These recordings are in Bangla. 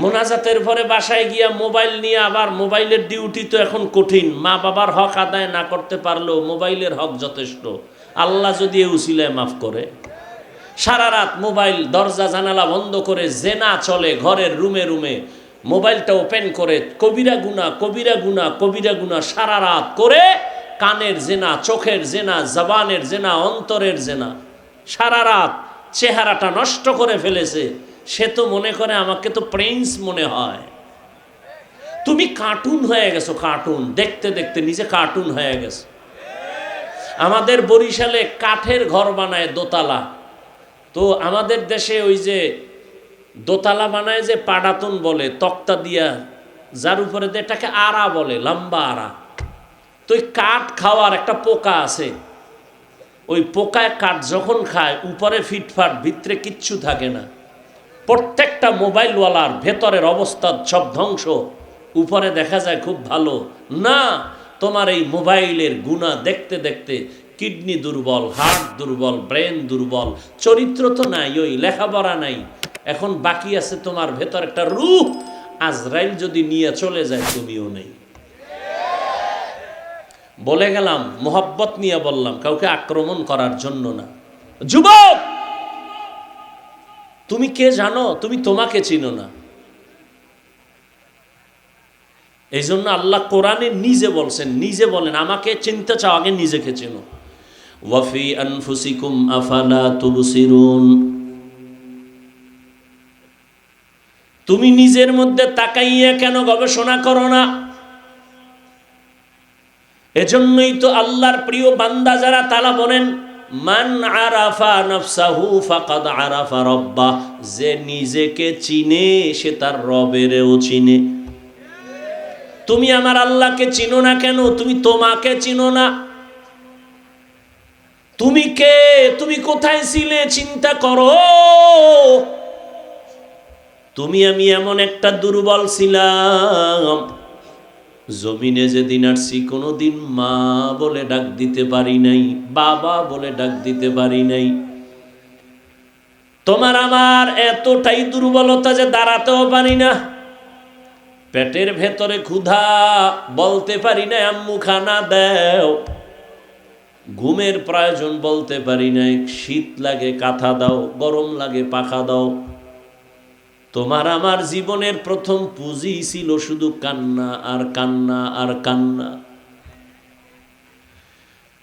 মোনাজাতের পরে বাসায় গিয়া মোবাইল নিয়ে আবার মোবাইলের ডিউটি তো এখন কঠিন। মা বাবার হক আদায় না করতে পারলেও মোবাইলের হক যথেষ্ট। আল্লাহ যদি এ উসিলায় মাফ করে। সারা রাত মোবাইল, দরজা, জানালা বন্ধ করে জেনা চলে ঘরের রুমে রুমে। মোবাইলটা ওপেন করে কবিরা গুনা কবিরা গুনা কবিরা গুনা সারা রাত করে কানের জেনা, চোখের জেনা, জবানের জেনা, অন্তরের জেনা। সারা রাত চেহারাটা নষ্ট করে ফেলেছে। সে তো মনে করে আমাকে তো প্রিন্স মনে হয়। তুমি কার্টুন হয়ে গেছো কার্টুন দেখতে দেখতে নিজে কার্টুন হয়ে গেছো। আমাদের বরিশালে কাঠের ঘর বানায় দোতলা। তো আমাদের দেশে ওই যে দোতলা বানায় যে পাডাতন বলে, তক্তা দিয়া, যার উপরে এটাকে আড়া বলে, লম্বা আড়া। তো ওই কাঠ খাওয়ার একটা পোকা আছে। ওই পোকায় কাঠ যখন খায়, উপরে ফিটফাট, ভিতরে কিচ্ছু থাকে না। প্রত্যেকটা মোবাইলওয়ালার ভেতরের অবস্থা সব ধ্বংস। উপরে দেখা যায় খুব ভালো। না, তোমার এই মোবাইলের গুণা দেখতে দেখতে কিডনি দুর্বল, হার্ট দুর্বল, ব্রেন দুর্বল, চরিত্র তো নাই, ওই লেখাপড়া নাই। এখন বাকি আছে তোমার ভেতর একটা রূপ আজরাইল যদি নিয়ে চলে যায়, তুমিও নেই। বলে গেলাম, মোহব্বত নিয়ে বললাম, কাউকে আক্রমণ করার জন্য না। যুবক! তুমি কে জানো? তুমি তোমাকে চিনো না। এই জন্য আল্লাহ কোরআনে নিজে বলছেন, নিজে বলেন, আমাকে চিনতে চাও, আগে নিজেকে চেনো। ওয়াফি আনফুসিকুম আফালা তুমি নিজের মধ্যে তাকাইয়া কেন গবেষণা করো না? এজন্যই তো আল্লাহর প্রিয় বান্দা যারা, তারা বলেন মান আরাফা নফসাহু ফাকাদ আরাফা রব্বা। যে নিজেকে চিনে, সে তার রবেরও চিনে। তুমি আমার আল্লাহকে চিনো না কেন? তুমি তোমাকে চিনো না। তুমি কে? তুমি কোথায় ছিলে? চিন্তা করো। তুমি আমি এমন একটা দুর্বল ছিলাম। জমিনে যেদিন আসছি কোনোদিন মা বলে ডাক দিতে পারি নাই, বাবা বলে ডাক দিতে পারি নাই। তোমার আমার এতটাই দুর্বলতা যে দাঁড়াতেও পারি না। পেটের ভেতরে ক্ষুধা বলতে পারি না আম্মু খানা দেও। ঘুমের প্রয়োজন বলতে পারি না শীত লাগে কাঁথা দাও, গরম লাগে পাখা দাও। তোমার আমার জীবনের প্রথম পুঁজি ছিল শুধু কান্না আর কান্না আর কান্না।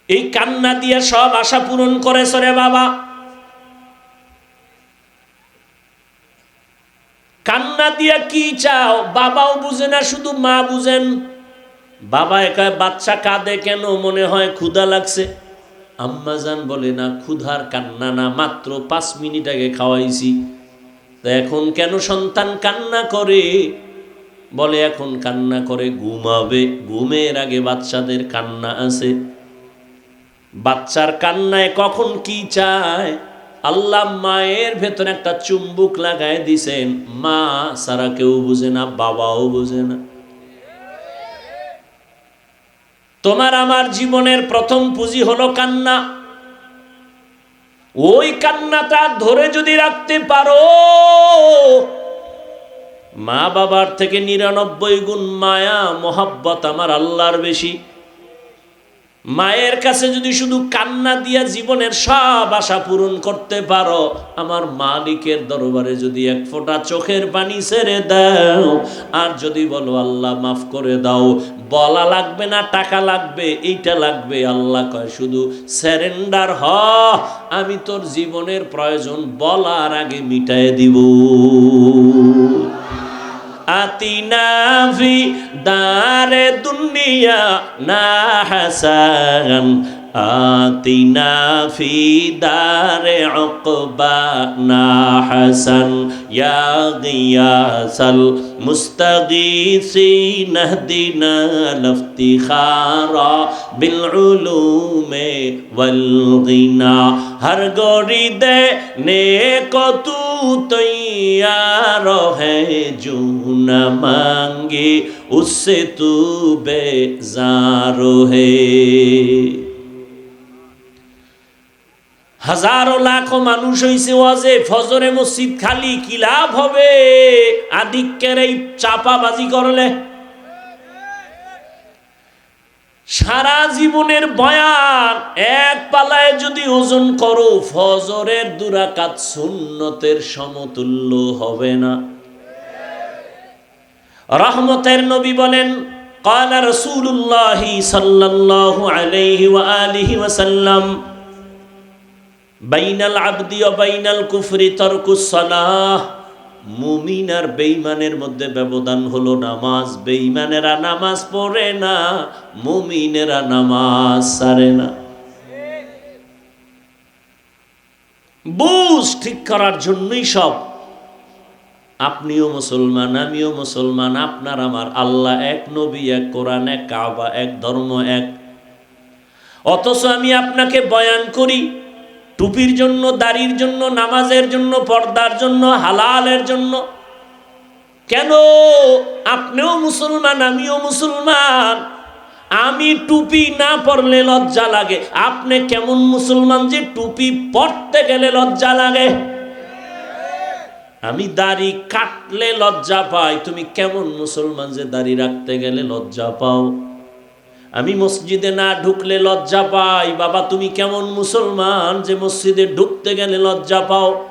এই কান্না দিয়ে সব আশা পূরণ করেছ রে বাবা। কান্না দিয়া কি চাও? বাবাও বুঝে না, শুধু মা বুঝেন। বাবা একা বাচ্চা কাঁদে কেন? মনে হয় ক্ষুধা লাগছে। আম্মাজান বলে, না, ক্ষুধার কান্না না, মাত্র পাঁচ মিনিট আগে খাওয়াইছি। তা এখন কেন সন্তান কান্না করে? বলে, এখন কান্না করে ঘুমাবে। ঘুমের আগে বাচ্চাদের কান্না আছে। বাচ্চার কান্নায় কখন কি চায়? আল্লাহ মায়ের ভেতরে একটা চুম্বুক লাগায় দিছেন। মা সারা কেউ বুঝে না, বাবাও বুঝে না। তোমার আমার জীবনের প্রথম পুঁজি হলো কান্না। ওই কান্নাটা ধরে যদি রাখতে পারো মা বাবার থেকে নিরানব্বই গুণ মায়া, মোহাব্বত আমার আল্লাহর বেশি। মায়ের কাছে যদি শুধু কান্না দিয়া জীবনের সব আশা পূরণ করতে পারো, আমার মালিকের দরবারে যদি এক ফোঁটা চোখের পানি ছেড়ে দাও, আর যদি বলো, আল্লাহ মাফ করে দাও। বলা লাগবে না, টাকা লাগবে, এইটা লাগবে। আল্লাহ কয়, শুধু স্যারেন্ডার হ, আমি তোর জীবনের প্রয়োজন বলার আগে মিটায় দিব। আতিনা ফি দারে দুনিয়া না آتنا في دار عقبانا حسن يا غياس المستغيثين اهدنا الافتخار بالعلوم والغنى هر غوري دي نيكو تو تيار ہے جو نہ مانگے اس سے تو بے زارو ہے হাজারো লাখো মানুষ হইছে ওয়াজে ফজরে মসজিদ খালি কি লাভ হবে আদিক্যের এই চাপাবাজি করলে সারা জীবনের বয়ান এক পালায় যদি ওজন করো ফজরের দুরাকাত সুন্নতের সমতুল্য হবে না রহমতের নবী বলেন قال رسول الله صلى الله عليه وآله وسلم বাইনাল আবদি বাইনাল কুফরি তরকুসলাহ মুমিন আর বেইমানের মধ্যে ব্যবধান হলো নামাজ। বেইমানেরা নামাজ পড়ে না, মুমিনেরা নামাজ সারে না। বুঝ ঠিক করার জন্যই সব। আপনিও মুসলমান, আমিও মুসলমান, আপনার, আমার আল্লাহ এক, নবী এক, কোরআন এক, কাবা এক, ধর্ম এক। অথচ আমি আপনাকে বয়ান করি টুপির জন্য, দাড়ির জন্য, নামাজের জন্য, পর্দার জন্য, হালালের জন্য। কেন? আপনিও মুসলমান, আমিও মুসলমান। আমি টুপি না পরলে লজ্জা লাগে। আপনি কেমন মুসলমান যে টুপি পরতে গেলে লজ্জা লাগে? আমি দাড়ি কাটলে লজ্জা পাই। তুমি কেমন মুসলমান যে দাড়ি রাখতে গেলে লজ্জা পাও? আমি মসজিদে না ঢুকলে লজ্জা পাই। বাবা, তুমি কেমন মুসলমান যে মসজিদে ঢুকতে গেলে লজ্জা পাও?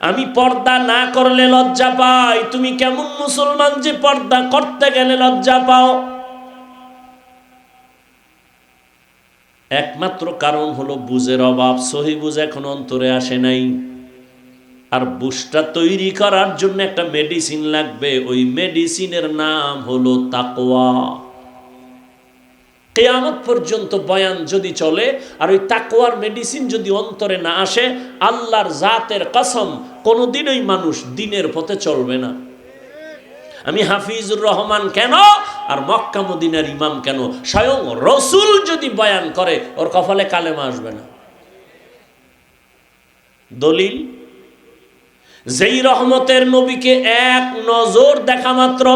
আমি পর্দা না করলে লজ্জা পাই। তুমি কেমন মুসলমান যে পর্দা করতে গেলে লজ্জা পাও? একমাত্র কারণ হলো বুঝের অভাব। সহি বুঝ এখন অন্তরে আসে নাই। আর বুসটা তৈরি করার জন্য একটা মেডিসিন লাগবে। ওই মেডিসিনের নাম হলো তাকওয়া। কেয়ামত পর্যন্ত বয়ান যদি চলে আর ওই তাকওয়ার মেডিসিন যদি অন্তরে না আসে, আল্লাহর জাতের কসম, কোনোদিনই মানুষ দিনের পথে চলবে না। আমি হাফিজুর রহমান কেন আর মক্কা মদিনার ইমাম কেন? স্বয়ং রসুল যদি বয়ান করে, ওর কপালে কালেমা আসবে না। দলিল, যেই রহমতের নবীকে এক নজর দেখা মাত্র।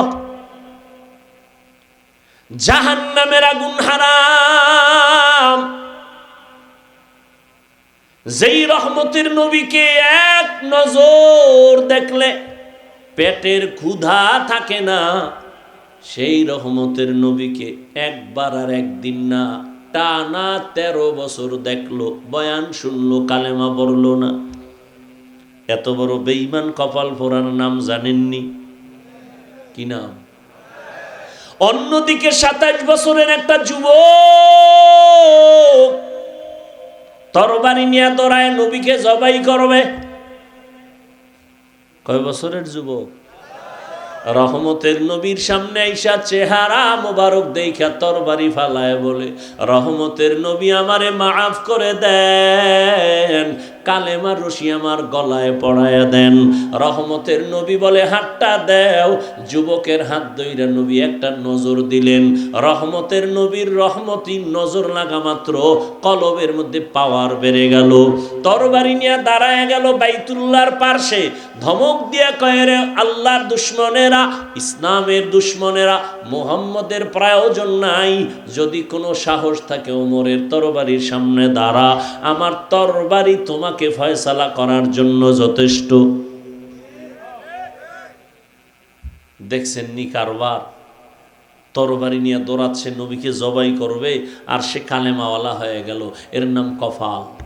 জাহান নামের আগুন হারাম। যেই রহমতের নবীকে এক নজর দেখলে পেটের ক্ষুধা থাকে না, সেই রহমতের নবীকে একবার আর একদিন না, টানা তেরো বছর দেখল, বয়ান শুনলো, কালেমা পড়ল না। এত বড় বেইমান কপাল ফোরার নাম জানেননি? কি নাম? অন্যদিকে সাতাশ বছরের একটা যুব তরবারি নিয়ে দরায় নবীকে জবাই করবে। কয় বছরের যুবক? রহমতের নবীর সামনে আইসা চেহারা মোবারক দেখা তরবারি ফালায় বলে, রহমতের নবী আমারে মাফ করে দেন কালেমার রশি আমার গলায় পড়ায় দেন। রহমতের নবী বলে, হাতটা দেও। যুবকের হাত দইরা নবী একটা নজর দিলেন। রহমতের নবীর রহমতি নজর লাগা মাত্র কলবের মধ্যে পাওয়ার বেড়ে গেল। তরবারি নিয়ে দাঁড়ায় গেল বাইতুল্লার পার্শ্বে। ধমক দিয়া কয়েরে আল্লাহর দুশ্মনেরা ইসলামের দুশ্মনেরা, মোহাম্মদের প্রয়োজন নাই। যদি কোনো সাহস থাকে ওমরের তরবারির সামনে দাঁড়া, আমার তরবারি তোমাকে ফয়সালা করার জন্য যথেষ্ট। দেখছেন নি কারবার? তরবারি নিয়ে দৌড়াচ্ছে, নবীকে জবাই করবে, আর সে কালেমাওয়ালা হয়ে গেল। এর নাম কফাল।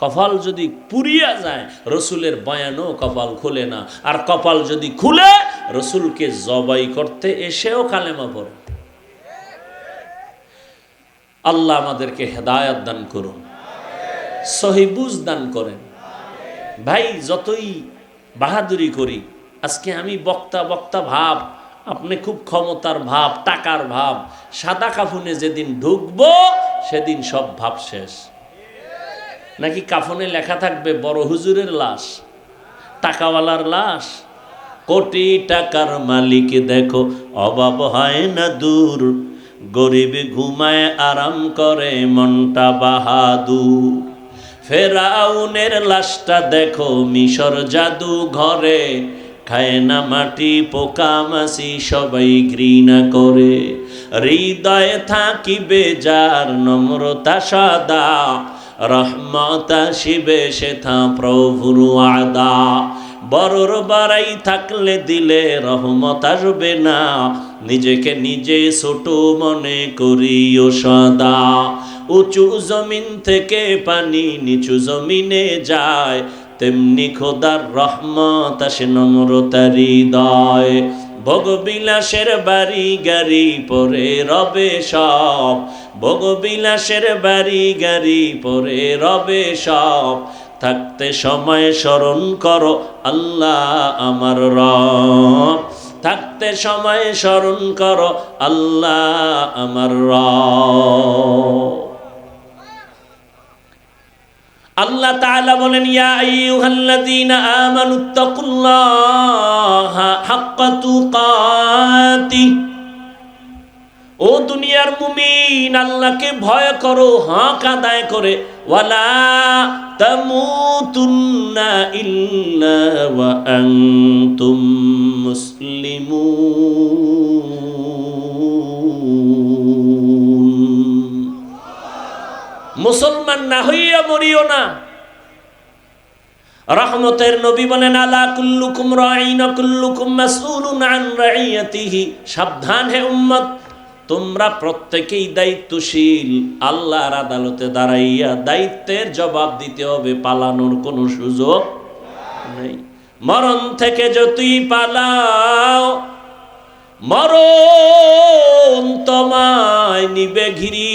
কপাল যদি পুরিয়া যায়, রসুলের বয়ানও কপাল খুলে না। আর কপাল যদি খুলে, রসুলকে জবাই করতে এসেও কালেমা পড়ে। আল্লাহ আমাদেরকে হেদায়াত দান করুন। সহিবুজ দান করেন। ভাই, যতই বাহাদুরি করি, আজকে আমি বক্তা বক্তা ভাব, আপনি খুব ক্ষমতার ভাব, টাকার ভাব, সাদা কাফুনে যেদিন ঢুকবো, সেদিন সব ভাব শেষ। নাকি কাফনে লেখা থাকবে, বড় হুজুরের লাশ, টাকাওয়ালার লাশ? কোটি টাকার মালিক দেখো, অভাব হয় না দূর। গরিব ঘুমায়, আরাম করে, মনটা বাহাদুর। ফেরাউনের লাশটা দেখো, মিশর জাদু ঘরে, খায় না মাটি, পোকা মাসি সবাই ঘৃণা করে। হৃদয়ে থাকিবে যার নম্রতা সদা রহমত শিবে সেথা প্রভুর আদা বড়র বাড়াই থাকলে দিলে রহমত আসবে না। নিজেকে নিজে ছোট মনে করিও সদা। উঁচু জমিন থেকে পানি নিচু জমিনে যায়। তেমনি খোদার রহমত আসে নম্রতার হৃদয়। ভোগবিলাসের বাড়ি গাড়ি পরে রবে সব। ভোগবিলাসের বাড়ি গাড়ি পরে রবে সব। থাকতে সময় স্মরণ করো আল্লাহ আমার রব। থাকতে সময় স্মরণ করো আল্লাহ আমার রব। আল্লাহ তাআলা বলেন, ইয়া আইয়ুহাল্লাযীনা আমানুত্তাকুল্লাহা হাক্কা তুকাতি। ও দুনিয়ার মুমিন, আল্লাহকে ভয় করো, হক আদায় করে। ওয়ালা তামুতুন্না ইল্লা ওয়া আনতুম মুসলিমুন। মুসলমান না হইয়া মরিও না। রহমতের নবী বলেন, আলা কুল্লুকুম রাইন কুল্লুকুম মাসউলুন আন রাইয়াতিহি। সাবধান হে উম্মত, তোমরা প্রত্যেকেই দায়িত্বশীল। আল্লাহর আদালতে দাঁড়াইয়া দায়িত্বের জবাব দিতে হবে, পালানোর কোনো সুযোগ নেই। মরণ থেকে যতই পালাও, মরণ তোমায় নিবে ঘিরি।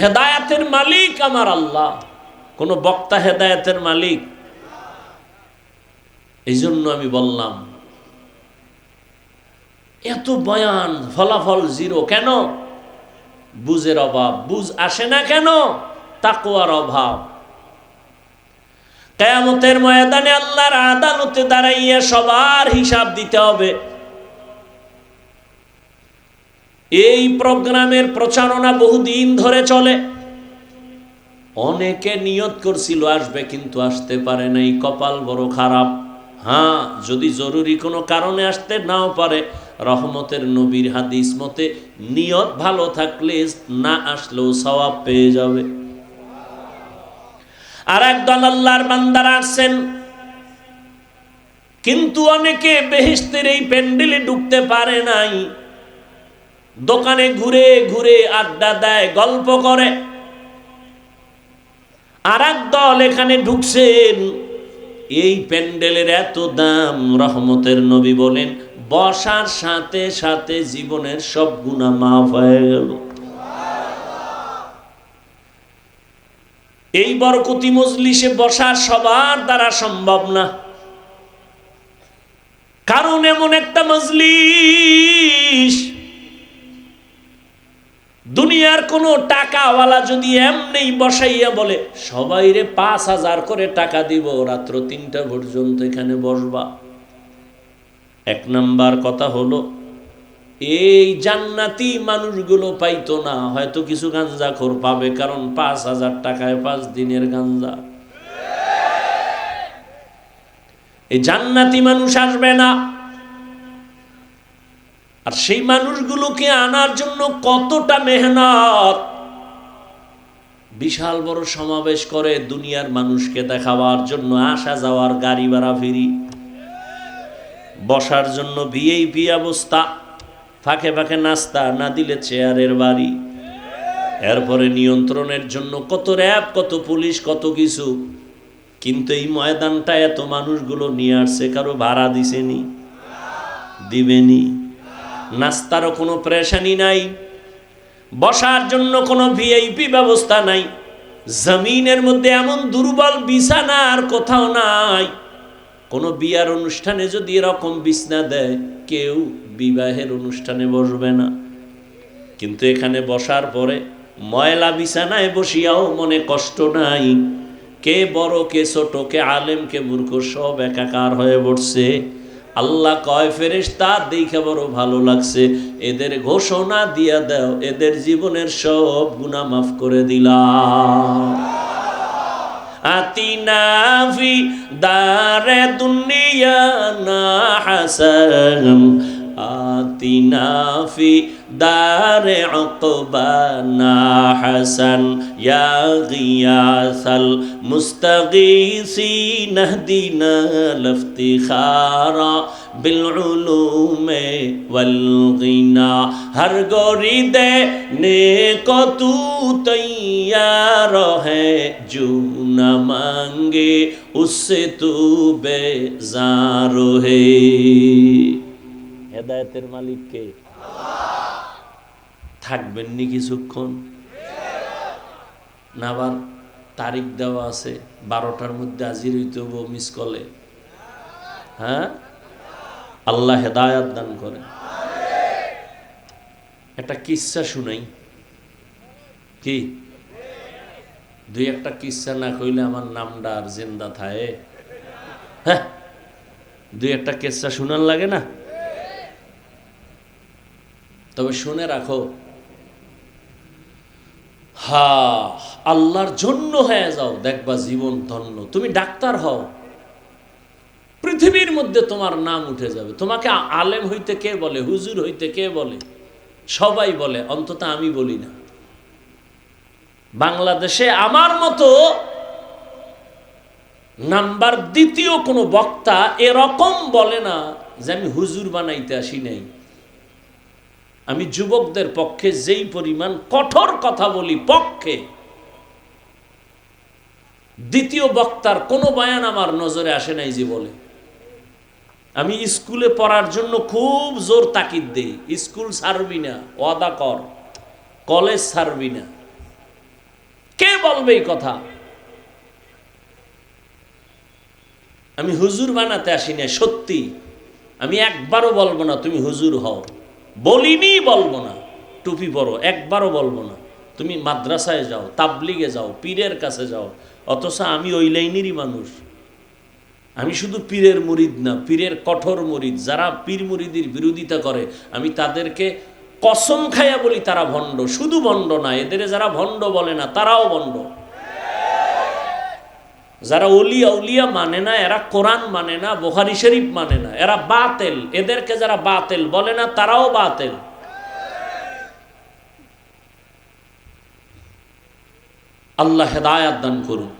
হেদায়াতের মালিক আমার আল্লাহ। কোন বক্তা হেদায়াতের মালিক। এই জন্য আমি বললাম, এত বয়ান, ফলাফল জিরো কেন? বুঝের অভাব। বুঝ আসে না কেন? তাকুয়ার অভাব। কেয়ামতের ময়দানে আল্লাহর আদালতে দাঁড়াইয়া সবার হিসাব দিতে হবে। এই প্রোগ্রামের প্রচারণা বহুদিন ধরে চলে। অনেকে নিয়ত করছিল, আসবে কিন্তু আসতে পারে নাই, কপাল বড় খারাপ। হ্যাঁ যদি জরুরি কোনো কারণে আসতে নাও পারে, রহমতের নবীর হাদিস মতে, নিয়ত ভালো থাকলে না আসলেও সওয়াব পেয়ে যাবে। আর একদল আল্লাহর বান্দারা আসছেন। কিন্তু অনেকে বেহেস্তের এই প্যান্ডেলে ঢুকতে পারে নাই। দোকানে ঘুরে ঘুরে আড্ডা দেয়, গল্প করে। আর এক দল এখানে ঢুকছেন। এই প্যান্ডেলের এত দাম, রহমতের নবী বলেন, বসার সাথে সাথে জীবনের সব গুণা মাফ হয়ে গেল। এই বরকতি মজলিসে বসার সবার দ্বারা সম্ভব না। কারণ এমন একটা মজলিস দুনিয়ার কোনো টাকাওয়ালা যদি এমনি বসাইয়া বলে, সবাই রে পাঁচ হাজার করে টাকা দিব, রাত্র তিনটা পর্যন্ত এখানে বসবা। এক নাম্বার কথা হলো, এই জান্নাতি মানুষগুলো পাইতো না, হয়তো কিছু গাঞ্জা খোর পাবে, কারণ পাঁচ হাজার টাকায় পাঁচ দিনের গাঞ্জা। এই জান্নাতি মানুষ আসবে না। আর সেই মানুষগুলোকে আনার জন্য কতটা মেহনত? বিশাল বড় সমাবেশ করে দুনিয়ার মানুষকে দেখাবার জন্য আসা যাওয়ার গাড়ি ভাড়া ফিরি। বসার জন্য ভিএইপি অবস্থা ফাঁকে ফাঁকে নাস্তা, না দিলে চেয়ারের বাড়ি। এরপরে নিয়ন্ত্রণের জন্য কত র্যাব, কত পুলিশ, কত কিছু। কিন্তু এই ময়দানটা এত মানুষগুলো নিয়ে আসছে, কারও ভাড়া দিছেনি দিবেনি নাস্তারও কোনো প্রেশানি নাই, বসার জন্য কোনো ভিআইপি ব্যবস্থা নাই, জমিনের মধ্যে এমন দুর্বল বিছানা আর কোথাও নাই। কোনো বিয়ার অনুষ্ঠানে যদি এরকম বিছনা দেয়, কেউ বিবাহের অনুষ্ঠানে বসবে না। কিন্তু এখানে বসার পরে ময়লা বিছানায় বসিয়াও মনে কষ্ট নাই। কে বড়, কে ছোট, কে আলেম, কে মূর্খ, সব একাকার হয়ে পড়ছে আল্লাহ কয় ফেরেশ তার দেখে বড় ভালো লাগছে। এদের ঘোষণা দিয়া দাও, এদের জীবনের সব গুণা মাফ করে দিলাম। আতিনা ফি দারে দুনিয়া না হাসান। آتنا فی دار عقبانا حسن یا غیاث المستغیثی نہدینا لفتخارا بالعلوم والغنا. ہر گوری دے کو تو تیار ہے، جو نہ مانگے اس سے تو بے زار ہے۔ হেদায়তের মালিক কে থাকবেন নি কিছুক্ষণ। না আবার তারিখ দেওয়া আছে, বারোটার মধ্যে হাজির হইতে হব মিস কলে হ্যাঁ? আল্লাহ হেদায়াত দান করে একটা কিচ্ছা শুনাই। কি? দুই একটা কিচ্ছা না কইলে আমার নামটা আর জিন্দা থাকে হ্যাঁ? দুই একটা কিচ্ছা শুনার লাগে না? তবে শুনে রাখো, হা, আল্লাহর জন্য হয়ে যাও, দেখবা জীবন ধন্য। তুমি ডাক্তার হও, পৃথিবীর মধ্যে তোমার নাম উঠে যাবে। তোমাকে আলেম হইতে কে বলে, হুজুর হইতে কে বলে? সবাই বলে, অন্তত আমি বলি না। বাংলাদেশে আমার মতো নাম্বার দ্বিতীয় কোনো বক্তা এরকম বলে না যে আমি হুজুর বানাইতে আসি নাই। আমি যুবকদের পক্ষে যেই পরিমাণ কঠোর কথা বলি, পক্ষে, দ্বিতীয় বক্তার কোনো বয়ান আমার নজরে আসে নাই যে বলে আমি স্কুলে পড়ার জন্য খুব জোর তাকিদ দেই। স্কুল ছাড়বি না, ওয়াদা কর। কলেজ ছাড়বি না। কে বলবে এই কথা? আমি হুজুর বানাতে আসি না সত্যি। আমি একবারও বলব না তুমি হুজুর হও। বলিনি বলব না, টুপি পরো, একবারও বলব না। তুমি মাদ্রাসায় যাও, তাবলিগে যাও, পীরের কাছে যাও, অথচ আমি ওই লাইনেরই মানুষ। আমি শুধু পীরের মুরিদ না, পীরের কঠোর মুরিদ। যারা পীর মুরিদির বিরোধিতা করে, আমি তাদেরকে কসম খাইয়া বলি তারা ভণ্ড। শুধু ভণ্ড না, এদের যারা ভণ্ড বলে না, তারাও ভণ্ড। যারা অলিয়া উলিয়া মানে না, এরা কোরআন মানে না, বোখারি শরীফ মানে না, এরা বাতেল। এদেরকে যারা বাতেল বলে না, তারাও বাতেল। আল্লাহ হেদায়াত দান করুন।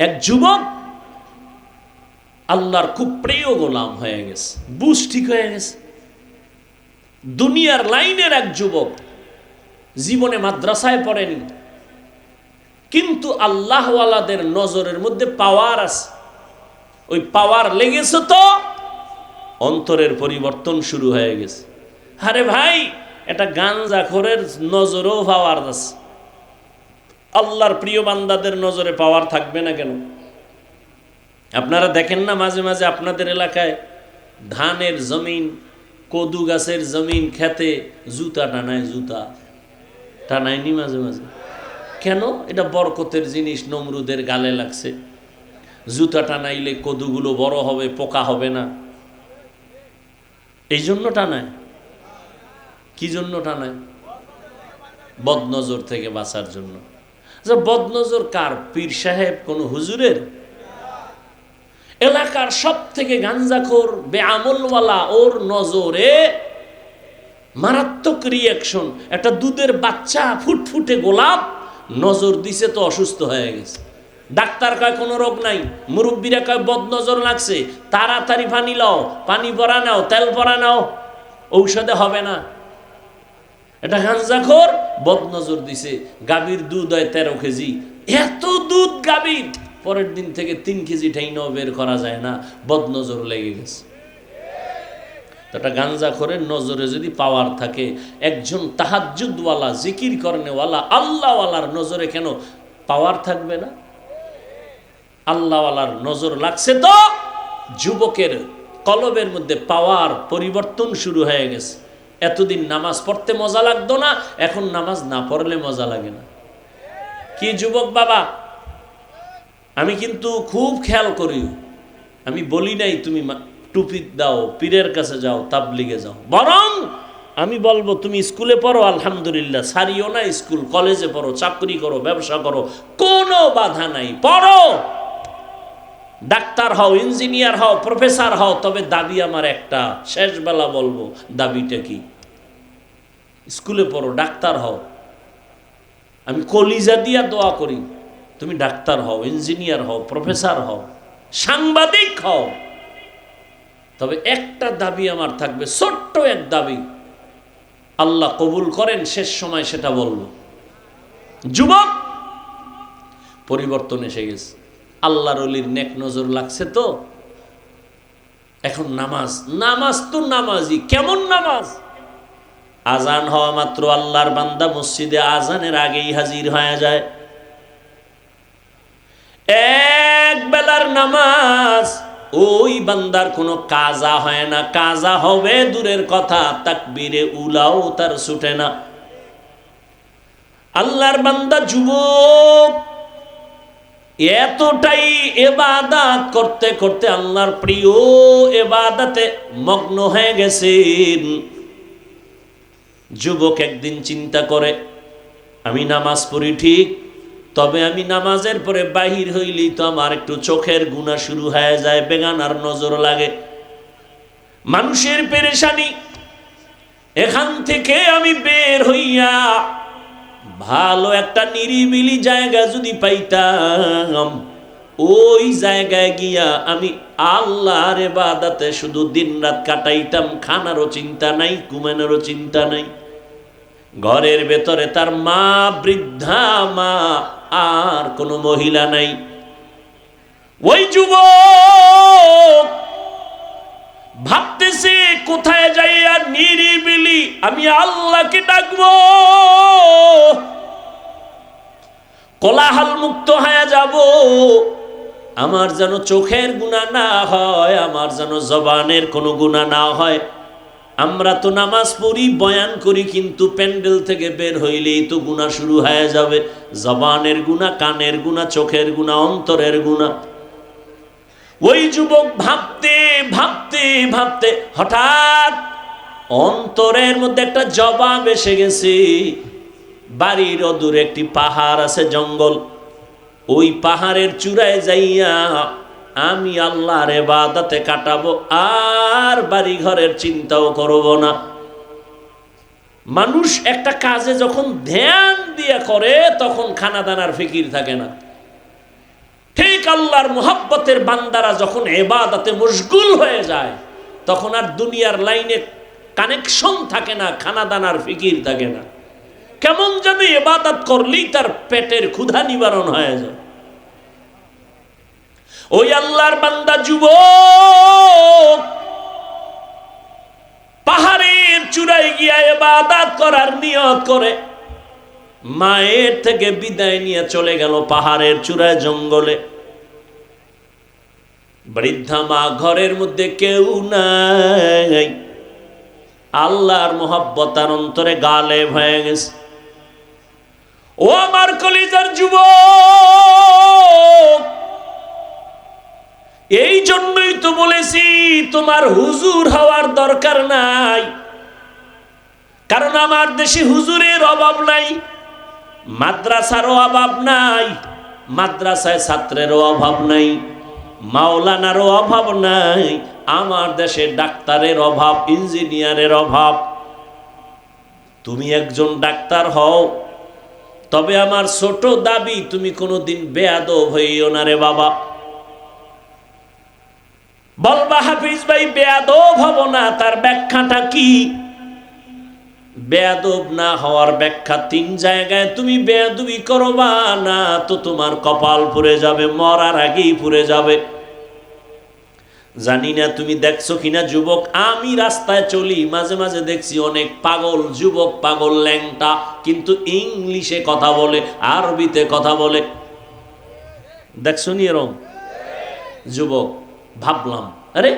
এক যুবক আল্লাহর খুব প্রিয় গোলাম হয়ে গেছে, বুঝ ঠিক হয়ে গেছে। দুনিয়ার লাইনের এক যুবক জীবনে মাদ্রাসায় পড়েনি কিন্তু আল্লাহওয়ালাদের নজরের মধ্যে পাওয়ার আছে। ওই পাওয়ার লেগেছে তো, অন্তরের পরিবর্তন শুরু হয়ে গেছে। আরে ভাই, এটা গাঞ্জাখোরের নজরেও পাওয়ার আছে। আল্লাহর প্রিয় বান্দাদের নজরে পাওয়ার থাকবে না কেন? আপনারা দেখেন না মাঝে মাঝে আপনাদের এলাকায় ধানের জমিন, কদু গাছের জমিন, খেতে জুতা টানায় জুতা। টানায়নি মাঝে মাঝে? কেন? এটা বরকতের জিনিস, নমরুদের গালে লাগছে। জুতা টানাইলে কদুগুলো বড় হবে, পোকা হবে না। এই জন্য টানায়। কি জন্য টানায়? বদনজর থেকে বাঁচার জন্য। যে বদনজর কার? পীর সাহেব? কোন হুজুরের? এলাকার সব থেকে গাঞ্জাখোর বেআমলওয়ালা, ওর নজরে মারাত্মক রিয়াকশন একটা দুধের বাচ্চা ফুটফুটে গোলাপ নজর দিছে তো অসুস্থ হয়ে গেছে। ডাক্তার কয়, কোনো রোগ নাই। মুরব্বীরা কয়, বদনজর লাগছে। তাড়াতাড়ি পানি লাও, পানি ভরা নাও, তেল ভরা নাও, ঔষধে হবে না। এটা গাঞ্জাখোর বদনজর দিছে। গাভীর দুধ হয় তেরো কেজি। এত দুধ গাভীর, পরের দিন থেকে তিন কেজি ঠাইনাও বের করা যায় না বদ নজর লেগে গেছে। একটা গাঞ্জা করে নজরে যদি পাওয়ার থাকে, একজন তাহাজুদওয়ালা জিকির করেনেওয়ালা, আল্লাহওয়ালার নজরে কেন পাওয়ার থাকবে না? আল্লাহওয়ালার নজর লাগছে তো যুবকের কলবের মধ্যে পাওয়ার পরিবর্তন শুরু হয়ে গেছে। এতদিন নামাজ পড়তে মজা লাগতো না, এখন নামাজ না পড়লে মজা লাগে না। কি যুবক বাবা? আমি কিন্তু খুব খেয়াল করি আমি বলি নাই তুমি টুপি দাও, পীরের কাছে যাও, তাবলিগে যাও। বরং আমি বলব, তুমি স্কুলে পড়ো, আলহামদুলিল্লাহ সারিও না স্কুল, কলেজে পড়ো, চাকরি করো, ব্যবসা করো, কোনো বাধা নাই, পড়ো। ডাক্তার হও, ইঞ্জিনিয়ার হও, প্রফেসর হও, তবে দাবি আমার একটা, শেষবেলা বলব, দাবিটা কি? স্কুলে পড়ো, ডাক্তার হও। আমি কলিজা দিয়া দোয়া করি, তুমি ডাক্তার হও, ইঞ্জিনিয়ার হও, প্রফেসর হও, সাংবাদিক হও। তবে একটা দাবি আমার থাকবে, ছোট্ট এক দাবি। আল্লাহ কবুল করেন, শেষ সময় সেটা বলব যুবক, পরিবর্তন এসে গেছে। আল্লাহর অলির নেক নজর লাগছে তো? এখন নামাজ নামাজ তো নামাজই, কেমন নামাজ? আজান হওয়া মাত্র আল্লাহর বান্দা মসজিদে আজানের আগেই হাজির হয়ে যায়। এক বেলার নামাজ ওই বান্দার কোনো কাজা হয় না। কাজা হবে দূরের কথা, তাকবীরে উলাও তার ছুটে না। আল্লাহর বান্দা যুবক, এতটাই এবাদাত করতে করতে আল্লাহর প্রিয় এবাদাতে মগ্ন হয়ে গেছেন। যুবক একদিন চিন্তা করে, আমি নামাজ পড়ি ঠিক তবে আমি নামাজের পরে বাহির হইলেই তো আমার একটু চোখের গুণা শুরু হয়ে যায়, বেগানার নজর লাগে। মানুষের পেরেশানি। এখান থেকে আমি বের হইয়া ভালো একটা নিরিবিলি জায়গা যদি পাইতাম, ওই জায়গায় গিয়া আমি আল্লাহর বাদাতে শুধু দিনরাত কাটাইতাম, খানারও চিন্তা নাই, ঘুমানোরও চিন্তা নাই। ঘরের ভেতরে তার মা বৃদ্ধা, মা, আর কোনো মহিলা নাই। ওই যুবক, ভাবতেছে কোথায় যাইয়া নিরিবিলি, আমি আল্লাহকে ডাকবো। কোলাহাল মুক্ত হয়ে যাব। আমার যেন চোখের গুণা না হয়, আমার যেন জবানের কোনো গুণা না হয়। আমরা তো নামাজ পড়ি, বয়ান করি, কিন্তু প্যান্ডেল থেকে বের হইলেই তো গুণা শুরু হয়ে যাবে। জবানের গুণা কানের গুণা চোখের গুণা অন্তরের গুণা ওই যুবক ভাবতে ভাবতে ভাবতে হঠাৎ অন্তরের মধ্যে একটা জবাব এসে গেছে। বাড়ির অদূরে একটি পাহাড় আছে জঙ্গল। ওই পাহাড়ের চূড়ায় যাইয়া আমি আল্লাহর এবাদাতে কাটাবো, আর বাড়ি ঘরের চিন্তাও করব না। মানুষ একটা কাজে যখন ধ্যান দিয়ে করে, তখন খানা দানার ফিকির থাকে না। ঠিক আল্লাহর মোহাব্বতের বান্দারা যখন এবাদাতে মশগুল হয়ে যায়, তখন আর দুনিয়ার লাইনে কানেকশন থাকে না খানা দানার ফিকির থাকে না। কেমন যেন এবাদাত করলেই তার পেটের ক্ষুধা নিবারণ হয়ে যায়। ওই আল্লাহর বান্দা যুবক, পাহাড়ের চূড়ায় গিয়া এবাদাত করার নিয়ত করে, মায়ের থেকে বিদায় নিয়ে চলে গেল পাহাড়ের চূড়ায় জঙ্গলে। বৃদ্ধা মা ঘরের মধ্যে কেউ নাই। আল্লাহর মোহাব্বত তার অন্তরে গালে হয়ে গেছে। ও আমার কলিজার যুবক এই জন্যই তো বলেছি, তোমার হুজুর হওয়ার দরকার নাই। কারণ আমার দেশে হুজুরের অভাব নাই, মাদ্রাসারও অভাব নাই, মাদ্রাসায় ছাত্রেরও অভাব নাই, মাওলানারও অভাব নাই, আমার দেশে ডাক্তারের অভাব, ইঞ্জিনিয়ারের অভাব। তুমি একজন ডাক্তার হও, তবে আমার ছোট দাবি, তুমি কোনোদিন বেয়াদব হইও না রে বাবা। বলবা হাফিজ ভাই, বেয়াদব হব না, তার ব্যাখ্যাটা কি? বেয়াদব না হওয়ার ব্যাখ্যা তিন জায়গায়, তুমি বেয়াদবি করবা না, তো তোমার কপাল পুড়ে যাবে, মরার আগেই পুড়ে যাবে। জানি না তুমি দেখছ কিনা, যুবক, আমি রাস্তায় চলি, মাঝে মাঝে দেখছি অনেক পাগল, যুবক পাগল ল্যাংটা, কিন্তু ইংলিশে কথা বলে, আরবিতে কথা বলে। দেখছ নি এরম? যুবক ভাবলাম, আরে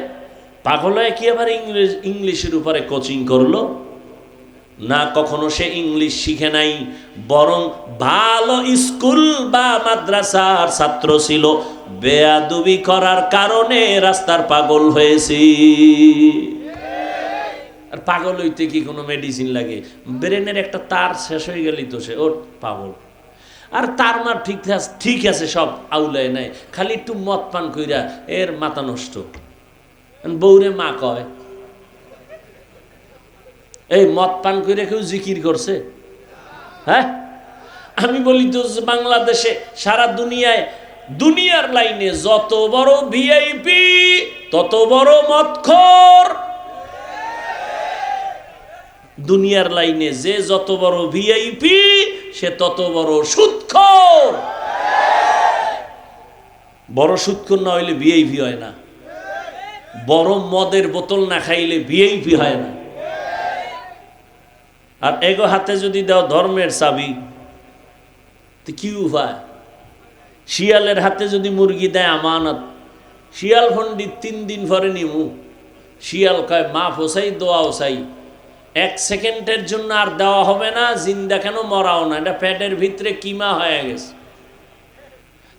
পাগল কি আবার ইংলিশ ইংলিশের উপরে কোচিং করল? না, কখনো সে ইংলিশ শিখে নাই, বরং ভালো স্কুল বা মাদ্রাসার ছাত্র ছিল। বেয়াদুবি করার কারণে রাস্তার পাগল হয়েছি। আর পাগল হইতে কি কোনো মেডিসিন লাগে? ব্রেনের একটা তার শেষ হয়ে গেলেই তো সে, ওর পাগল। আর তার মা ঠিক ঠিক আছে, সব আউলায় নাই। খালি একটু মদ পান কইরা এর মাথা নষ্ট। বউরে মা কয়, এই মদ পান করে কেউ জিকির করছে? হ্যাঁ? আমি বলি, তো বাংলাদেশে সারা দুনিয়ায়, দুনিয়ার লাইনে যত বড় ভিআইপি তত বড় মদখোর দুনিয়ার লাইনে যে যত বড় ভিআইপি সে তত বড় সুৎখোর। বড় সুৎখোর না হইলে ভিআইপি হয় না। বড় মদের বোতল না খাইলে ভিআইপি হয় না। আর এগো হাতে যদি দাও ধর্মের চাবি, তো কি উপায়? শিয়ালের হাতে যদি মুরগি দেয় আমানত, শিয়াল ফন্ডিত তিন দিন পরে নিমু। শিয়াল কয়, মা, ফোসাই দোয়া ওসাই এক সেকেন্ডের জন্য আর দেওয়া হবে না, জিন্দা কেন মরাও না। এটা পেটের ভিতরে কিমা হয়ে গেছে।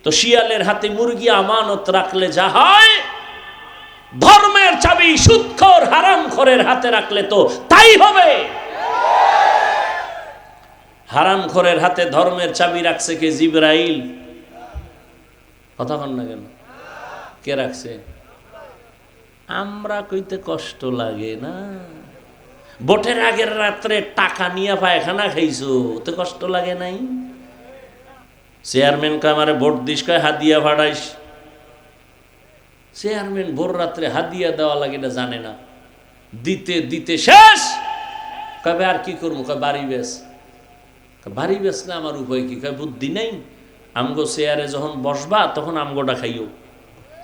তো শিয়ালের হাতে মুরগি আমানত রাখলে যা হয়, ধর্মের চাবি সুৎখর হারামখোরের হাতে রাখলে তো তাই হবে। হারাম হারামখোরের হাতে ধর্মের চাবি রাখছে কে জিব্রাইল? কথা কন না কেন? কে রাখছে? আমরা কইতে কষ্ট লাগে না। ভোটের আগের রাত্রে টাকা নিয়ে পায়খানা খাইছো, তো কষ্ট লাগে নাই? চেয়ারম্যান কয়, আমারে ভোট দিস কয়, হাদিয়া ভাড়াইস চেয়ারম্যান ভোর রাত্রে হাদিয়া দেওয়া লাগে না জানে না। দিতে দিতে শেষ। কবে আর কি করব? কয়, বাড়ি বেশ বাড়ি বেশ না, আমার উপায় কি? কয়, বুদ্ধি নেই। আমগো চেয়ারে যখন বসবা, তখন আমগোটা খাইও।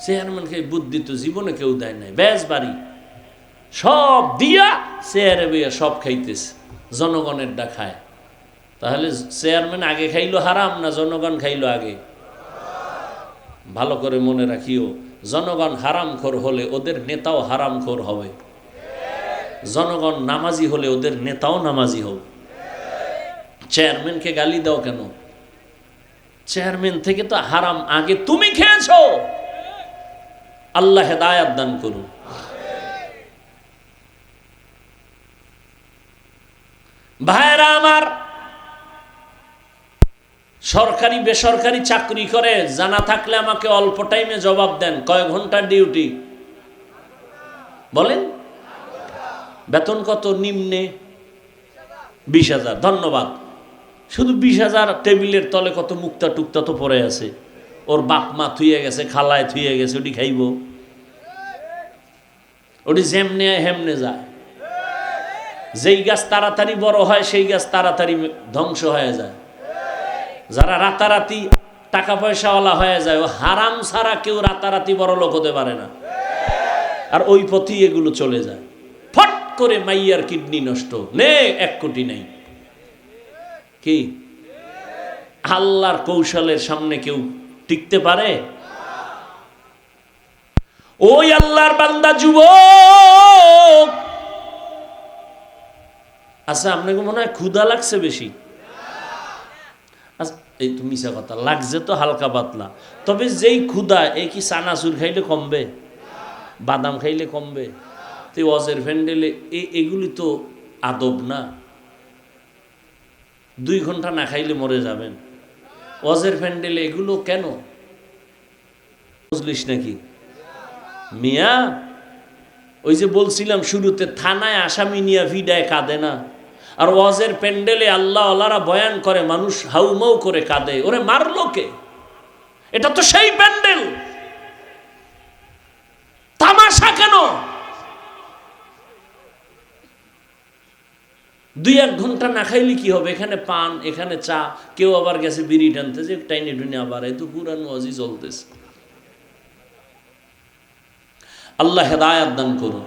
চেয়ারম্যান খাই বুদ্ধি তো জীবনে কেউ দেয় নাই। বেশ, বাড়ি। সব দিয়া চেয়ারে বইয়া সব খাইতেছে জনগণেরটা খায় তাহলে চেয়ারম্যান আগে খাইলো হারাম না জনগণ খাইলো আগে? ভালো করে মনে রাখিও, জনগণ হারামখোর হলে ওদের নেতাও হারামখোর হবে। জনগণ নামাজি হলে ওদের নেতাও নামাজি হবে। চেয়ারম্যানকে গালি দাও কেন? চেয়ারম্যান থেকে তো হারাম আগে তুমি খেয়েছো। আল্লাহ হেদায়াত দান করুন। ভাইরা আমার, সরকারি বেসরকারি চাকরি করে, জানা থাকলে আমাকে অল্প টাইমে জবাব দেন। কয় ঘণ্টার ডিউটি? বলেন। বেতন কত? নিম্নে। বিশ হাজার। ধন্যবাদ। শুধু বিশ হাজার টেবিলের তলে কত মুক্তা টুক্তা তো পড়ে আছে। ওর বাপ মা থুয়ে গেছে, খালায় থুয়ে গেছে, ওটি খাইব। ওটি যেমনে হেমনে যায়। যেই গাছ তাড়াতাড়ি বড় হয়, সেই গাছ তাড়াতাড়ি ধ্বংস হয়ে যায়। যারা রাতারাতি টাকা পয়সাওয়ালা হয়ে যায়, ও হারাম ছাড়া কেউ রাতারাতি বড় লোক হতে পারে না। আর ওই পথেই এগুলো চলে যায়। ফট করে মাইয়ার কিডনি নষ্ট। নে, এক কোটি নেই। কি? আল্লাহর কৌশলের সামনে কেউ টিকতে পারে? ওই আল্লাহর বান্দা যুবক আচ্ছা আপনাকে মনে হয় ক্ষুধা লাগছে বেশি? আচ্ছা, এই তো মিশা কথা লাগছে তো হালকা পাতলা। তবে যেই ক্ষুধা এই কি চানাচুর খাইলে কমবে? বাদাম খাইলে কমবে? তো অজের ফ্যান্ডেলে এই এগুলি তো আদব না? দুই ঘণ্টা না খাইলে মরে যাবেন। অজের ফ্যান্ডেলে এগুলো কেন? বুঝলিস নাকি? মিয়া ওই যে বলছিলাম শুরুতে থানায় আসামি নিয়ে ভিডায় কাঁদে না? আর ওয়াজের প্যান্ডেলে আল্লাহ আল্লাহরা বয়ান করে, মানুষ হাউমাউ করে কাঁদে। ওরে মারলো কে? এটা তো সেই প্যান্ডেল। তামাশা কেন? দুই এক ঘণ্টা না খাইলে কি হবে? এখানে পান, এখানে চা, কেউ আবার গেছে বিড়ি টানতে, যে টাইনে টুনে আবার, এই তো পুরান ওয়াজি চলতেছে। আল্লাহ হেদায়াত দান করুন।